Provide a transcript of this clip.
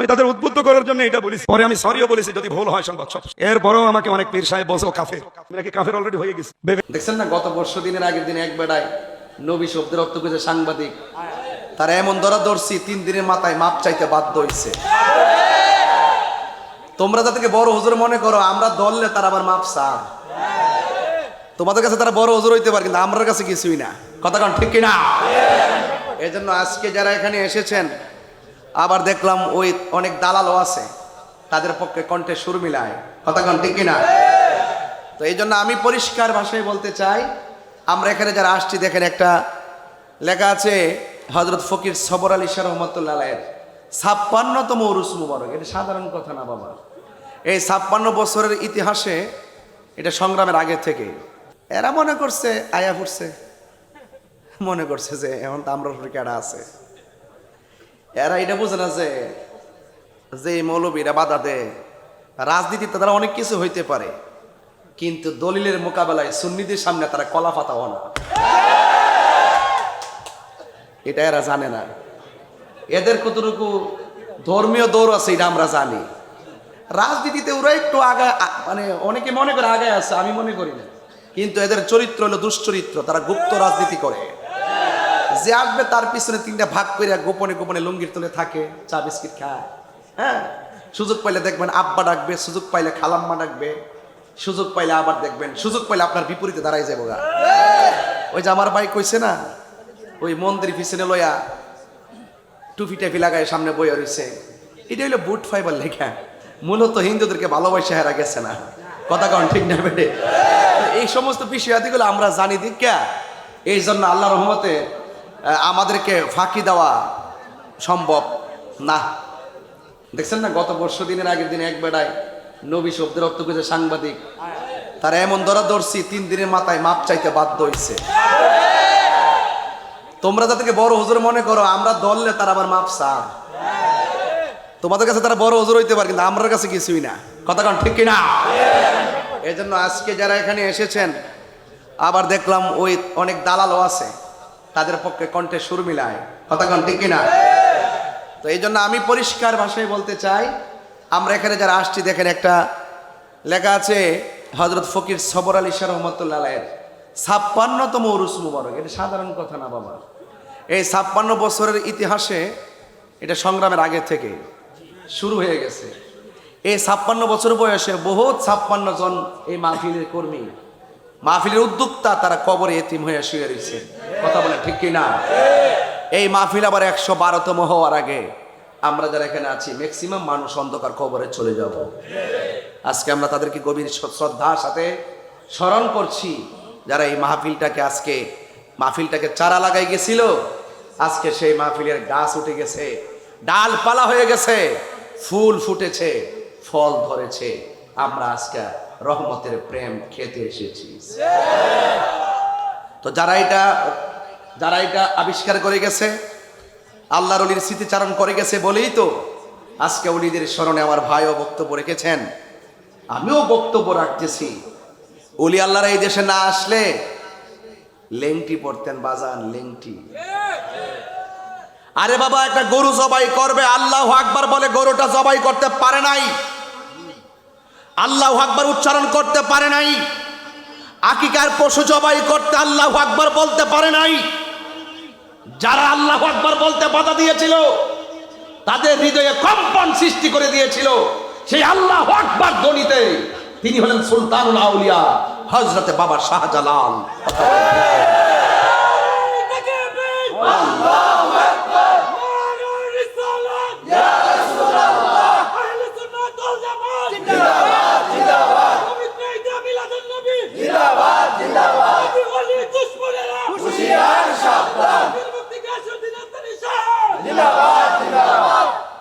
আমি তাদের উদ্বুদ্ধ করার জন্য এটা বলেছি। পরে আমি সরিও বলেছি, যদি ভুল হয় সংবাদ সব। এরপরেও আমাকে অনেক পীর সাহেব ও কাফের। নাকি কাফের অলরেডি হয়ে গেছি? দেখছেন না, গত বর্ষ দিনের আগের দিনে এক বেড়ায় নবী শব্দের রক্ত খুঁজে সাংবাদিক। তারা এমন ধরা ধরছি, তিন দিনের মাথায় মাপ চাইতে বাধ্য হইছে। তোমরা যাদেরকে বড় হুজুর মনে করো, আমরা দললে তারা আবার মাপ চায় তোমাদের কাছে তারা বড় হুজুর হইতে পারে, কিন্তু আমার কাছে কিছুই না। কথা কন, ঠিক কিনা? এই জন্য আজকে যারা এখানে এসেছেন আবার দেখলাম ওই অনেক দালালও আছে, তাদের পক্ষে কণ্ঠে সুর মিলায়। কথা ঠিক কিনা? তো এই জন্য আমি পরিষ্কার ভাষায় বলতে চাই, আমরা এখানে যারা আসছি, দেখেন একটা লেখা আছে হজরত ফকির সবর আলী শাহ রহমতুল্লাহ ছাপ্পান্নতম উরুস মুবারক, এটা সাধারণ কথা না বাবা। এই ছাপ্পান্ন বছরের ইতিহাসে এটা সংগ্রামের আগে থেকে। এরা মনে করছে, আয়া ফুটছে। মনে করছে যে এখন তো আমরা আছে। এরা এটা বুঝে না যে যে মৌলবীরা বাধা দেয়। রাজনীতিতে তারা অনেক কিছু হইতে পারে, কিন্তু দলিলের মোকাবেলায় সুন্নিদের সামনে তারা কলা পাতাও না। এটা এরা জানে না। এদের কতটুকু ধর্মীয় দৌড় আছে এটা আমরা জানি। রাজনীতিতে ওরা একটু আগা মানে অনেকে মনে করে আগে আছে, আমি মনে করি না। কিন্তু এদের চরিত্র হলো দুশ্চরিত্র, তারা গুপ্ত রাজনীতি করে। যে আসবে তার পিছনে তিনটা ভাগ করে গোপনে গোপনে লুঙ্গির তুলে থাকে, চা বিস্কিট খায়। হ্যাঁ? সুযোগ পাইলে দেখবেন আব্বা ডাকবে, সুযোগ পাইলে খালাম্মা ডাকবে, সুযোগ পাইলে আবার দেখবেন, সুযোগ পাইলে আপনার বিপরীতে দাঁড়াই যাব গা। ওই যে আমার ভাই কইছে না, ওই মন্দির পিছনে লইয়া টুপি টাফি লাগায় সামনে বইয়া রয়েছে এটা হইল বুট ফাইবার লেখা। মূলত হিন্দুদেরকে ভালোবাসা হেরা গেছে না। কথা কারণ ঠিক না বেটে এই সমস্ত বিষয়াদিগুলো আমরা জানি দিকা এই জন্য আল্লাহ রহমতে আমাদেরকে ফাঁকি দেওয়া সম্ভব না। দেখছেন না, গত বর্ষ দিনের আগের দিনে এক বেড়ায় নবী শব্দের অর্থ খুঁজে সাংবাদিক। তারা এমন ধরা ধরছি তিন দিনের মাথায় মাপ চাইতে বাধ্য হইছে। তোমরা যাদেরকে বড় হুজুর মনে করো, আমরা দললে তারা আবার মাপ চায়। তোমাদের কাছে তারা বড় হুজুর হইতে পারে, কিন্তু আমার কাছে কিছুই না। কথা কন, ঠিক কিনা? এই জন্য আজকে যারা এখানে এসেছেন, আবার দেখলাম ওই অনেক দালালও আছে। তাদের পক্ষে কণ্ঠে সুর মিলায়। কথা কন, ঠিক কিনা? তো এই জন্য আমি পরিষ্কার ভাষায় বলতে চাই, আমরা এখানে যারা আসছি, দেখেন একটা লেখা আছে হজরত ফকির সবর আলী শাহ রহমতুল্লাহ ছাপ্পান্নতম উরুস মুবারক। এটা সাধারণ কথা না, বাবা। এই ছাপ্পান্ন বছরের ইতিহাসে এটা সংগ্রামের আগে থেকে শুরু হয়ে গেছে। এই ছাপ্পান্ন বছর বয়সে বহুত ছাপ্পান্ন জন এই মাহফিলের কর্মী মাহফিলের উদ্যোক্তা তারা কবরে এতিম হয়ে শুয়ে রয়েছে। কথা বলে ঠিক কি না এই মাহফিল আবার একশো বারোতম হওয়ার আগে আমরা যারা এখানে আছি ম্যাক্সিমাম মানুষ অন্ধকার কবরে চলে যাব। আজকে আমরা তাদেরকে গভীর শ্রদ্ধার সাথে স্মরণ করছি, যারা এই মাহফিলটাকে আজকে, মাহফিলটাকে চারা লাগাই গেছিল, আজকে সেই মাহফিলের গাছ উঠে গেছে, ডালপালা হয়ে গেছে, ফুল ফুটেছে, ফল ধরেছে। আমরা আজকে রহমতের প্রেম খেতে এসেছি। তো যারা এটা যারা এটা আবিষ্কার করে গেছে, আল্লাহর অলির স্মৃতিচারণ করে গেছে বলেই তো আজকে অলিদের স্মরণে আমার ভাইও বক্তব্য রেখেছেন। আমিও বক্তব্য রাখতেছি। অলি আল্লাহর এই দেশে না আসলে লেংটি পড়তেন বাজান, লেংটি। আরে বাবা, একটা গরু জবাই করবে, আল্লাহ আকবার বলে গরুটা জবাই করতে পারে নাই। আল্লাহ আকবার উচ্চারণ করতে পারে নাই। আকিকার পশু জবাই করতে আল্লাহ আকবার বলতে পারে নাই। যারা আল্লাহ আকবার বলতে বাধা দিয়েছিল, তাদের হৃদয়ে কম্পন সৃষ্টি করে দিয়েছিল। সেই আল্লাহ আকবার ধ্বনিতে তিনি হলেন সুলতানুল আউলিয়া হজরতে বাবা শাহজালাল।